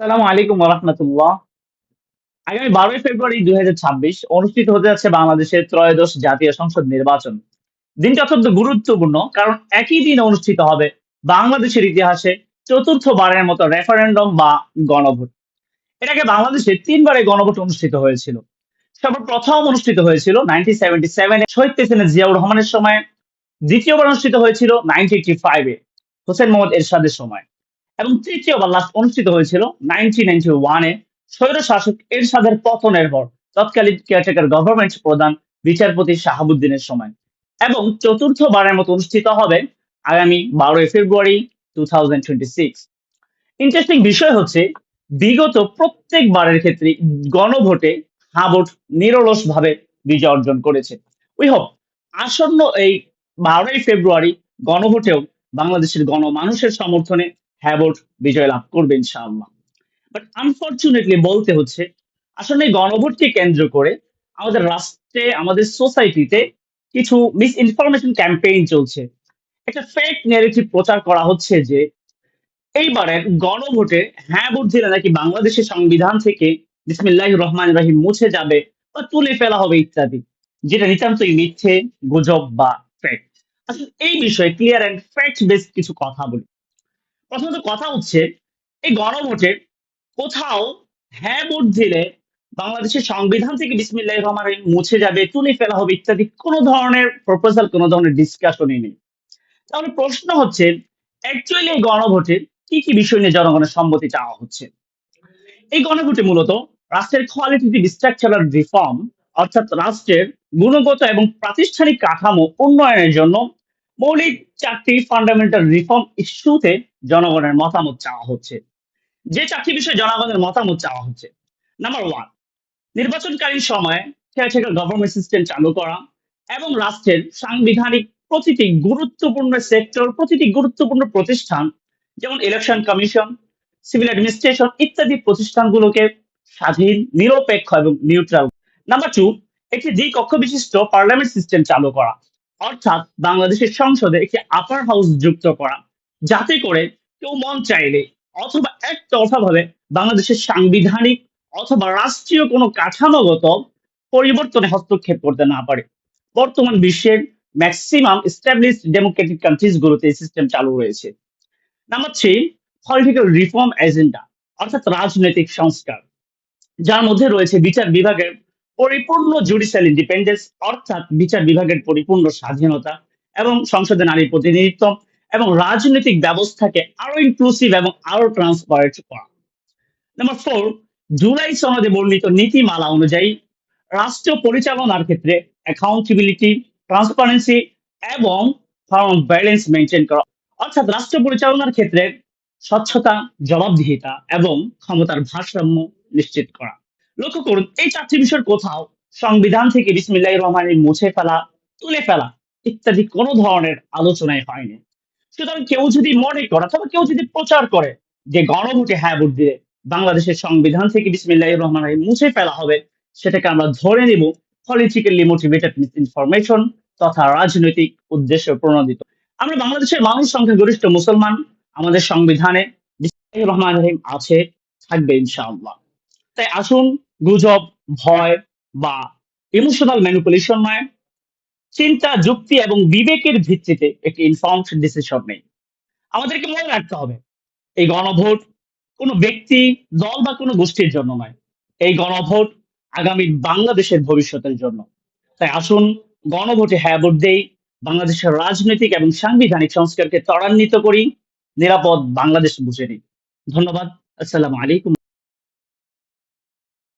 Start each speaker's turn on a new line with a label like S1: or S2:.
S1: আসসালামু আলাইকুম রহমতুল্লাহ আগামী বারোই ফেব্রুয়ারি দুই হাজার ছাব্বিশ অনুষ্ঠিত হতে যাচ্ছে বাংলাদেশের ত্রয়োদশ জাতীয় সংসদ নির্বাচন। দিনটি অত্যন্ত গুরুত্বপূর্ণ কারণ একই দিন অনুষ্ঠিত হবে বাংলাদেশের ইতিহাসে চতুর্থবারের মতো রেফারেন্ডাম বা গণভোট। এটাকে বাংলাদেশে তিনবারে গণভোট অনুষ্ঠিত হয়েছিল। সর্বপ্রথম অনুষ্ঠিত হয়েছিল নাইনটিন সেভেন্টি সেভেনে শহীদ প্রেসিডেন্ট জিয়াউর রহমানের সময়। দ্বিতীয়বার অনুষ্ঠিত হয়েছিল নাইনটি এইটি ফাইভে হোসেন মোহাম্মদ এরশাদের সময়। এবং তৃতীয়বার লাস্ট অনুষ্ঠিত হয়েছিল নাইনটিন নাইনটি ওয়ানে স্বৈর শাসক এরশাদের পতনের পর তৎকালীন কেয়ারটেকার গভর্নমেন্ট প্রধান বিচারপতি শাহাবুদ্দিনের সময়। এবং চতুর্থবারের মতো অনুষ্ঠিত হবে আগামী বারোই ফেব্রুয়ারি টু ইন্টারেস্টিং বিষয় হচ্ছে, বিগত প্রত্যেকবারের ক্ষেত্রে গণভোটে হা ভোট নিরলস ভাবে বিজয় অর্জন করেছে। উই হোপ আসন্ন এই বারোই ফেব্রুয়ারি গণভোটেও বাংলাদেশের গণমানুষের সমর্থনে হ্যাঁ ভোট বিজয় লাভ করবে ইনশাআল্লাহ। বাট আনফর্চুনেটলি বলতে হচ্ছে, আসলে গণভোটকে কেন্দ্র করে আমাদের রাষ্ট্রে, আমাদের সোসাইটিতে কিছু মিস ইনফরমেশন ক্যাম্পেইন চলছে। একটা ফেক নেগেটিভ প্রচার করা হচ্ছে যে, এইবারের গণভোটে হ্যাঁ ভোট দিলে নাকি বাংলাদেশের সংবিধান থেকে বিসমিল্লাহ রহমান রাহিম মুছে যাবে বা তুলে ফেলা হবে ইত্যাদি, যেটা নিতান্তই মিথ্যে, গুজব বা ফেক আসলে এই বিষয়ে ক্লিয়ার অ্যান্ড ফ্যাক্ট বেসড কিছু কথা বলি। প্রথমত কথা হচ্ছে এই গণভোটে কোথাও হ্যাঁ ভোট দিলে বাংলাদেশের সংবিধান থেকে বিসমিল্লাহ রহমান মুছে যাবে, তুলে ফেলা হবে ইত্যাদি কোনো ধরনের প্রপোজাল কোনো ধরনের ডিসকাশনই নেই। তাহলে প্রশ্ন হচ্ছে অ্যাকচুয়ালি এই গণভোটে কি কি বিষয় নিয়ে জনগণের সম্মতি চাওয়া হচ্ছে? এই গণভোটে মূলত রাষ্ট্রের কোয়ালিটিভ স্ট্রাকচারাল রিফর্ম অর্থাৎ রাষ্ট্রের গুণগত এবং প্রাতিষ্ঠানিক কাঠামো উন্নয়নের জন্য মৌলিক চারটি ফান্ডামেন্টাল রিফর্ম ইস্যুতে জনগণের মতামত চাওয়া হচ্ছে। যে চারটি বিষয়ে জনগণের মতামত চাওয়া হচ্ছে। নাম্বার ওয়ান নির্বাচনকালীন সময়ে কেয়ারটেকার গভর্নমেন্ট সিস্টেম চালু করা এবং রাষ্ট্রের সাংবিধানিক প্রতিটি গুরুত্বপূর্ণ সেক্টর প্রতিটি গুরুত্বপূর্ণ প্রতিষ্ঠান, যেমন ইলেকশন কমিশন সিভিল অ্যাডমিনিস্ট্রেশন ইত্যাদি প্রতিষ্ঠানগুলোকে স্বাধীন, নিরপেক্ষ এবং নিউট্রাল নাম্বার টু একটি দ্বি কক্ষ বিশিষ্ট পার্লামেন্ট সিস্টেম চালু করা। অর্থাৎ বাংলাদেশের সংসদে একটি আপার হাউস যুক্ত করা। যাতে করে কেউ মন চাইলে অথবা একতরফাভাবে বাংলাদেশের সাংবিধানিক অথবা রাষ্ট্রীয় কোনো কাঠামোগত পরিবর্তনে হস্তক্ষেপ করতে না পারে। বর্তমান বিশ্বের ম্যাক্সিমাম এস্টাবলিশ ডেমোক্রেটিক কান্ট্রিজ গুলোতে এই সিস্টেম চালু রয়েছে। Number three political reform agenda অর্থাৎ রাজনৈতিক সংস্কার। যার মধ্যে রয়েছে বিচার বিভাগের পরিপূর্ণ জুডিশিয়াল ইন্ডিপেন্ডেন্স অর্থাৎ বিচার বিভাগের পরিপূর্ণ স্বাধীনতা এবং সংসদে নারীর প্রতিনিধিত্ব এবং রাজনৈতিক ব্যবস্থাকে আরও ইনক্লুসিভ এবং আরও ট্রান্সপারেন্ট করা। নাম্বার ফোর জুলাই সনদে বর্ণিত নীতিমালা অনুযায়ী রাষ্ট্র পরিচালনার ক্ষেত্রে অ্যাকাউন্টেবিলিটি ট্রান্সপারেন্সি এবং ফার্ম ব্যালেন্স মেনটেন করা। অর্থাৎ রাষ্ট্র পরিচালনার ক্ষেত্রে স্বচ্ছতা, জবাবদিহিতা এবং ক্ষমতার ভারসাম্য নিশ্চিত করা। লক্ষ্য করুন, এই চারটি বিষয়ের কোথাও সংবিধান থেকে বিসমিল্লাহ রহমানের মুছে ফেলা, তুলে ফেলা ইত্যাদি কোনো ধরনের আলোচনায় হয়নি। সুতরাং কেউ যদি মনে করে অথবা কেউ যদি প্রচার করে যে গণভোটে হ্যাঁ ভোট দিয়ে বাংলাদেশের সংবিধান থেকে বিসমিল্লাহ রহমান রাহিম মুছে ফেলা হবে, সেটাকে আমরা ধরে নিব পলিটিক্যালি মোটিভেটেড মিস ইনফরমেশন তথা রাজনৈতিক উদ্দেশ্য প্রণোদিত। আমরা বাংলাদেশের মানুষ সংখ্যা গরিষ্ঠ মুসলমান, আমাদের সংবিধানে বিসমিল্লাহির রহমান রহিম আছে, থাকবে ইনশাআল্লাহ। তাই আসুন গুজব, ভয় বা ইমোশনাল ম্যানিপুলেশন নয়। চিন্তা, যুক্তি এবং বিবেকের ভিত্তিতে একটি ইনফর্মড ডিসিশন নেই। আমাদেরকে মনে রাখতে হবে, এই গণভোট কোনো ব্যক্তি, দল বা কোনো গোষ্ঠীর জন্য নয়। এই গণভোট আগামী বাংলাদেশের ভবিষ্যতের জন্য। তাই আসুন, গণভোটে হ্যাঁ ভোট দেই, বাংলাদেশের রাজনৈতিক এবং সাংবিধানিক সংস্কারকে ত্বরান্বিত করি, নিরাপদ বাংলাদেশ বুঝে নিই। ধন্যবাদ, আসসালামু আলাইকুম।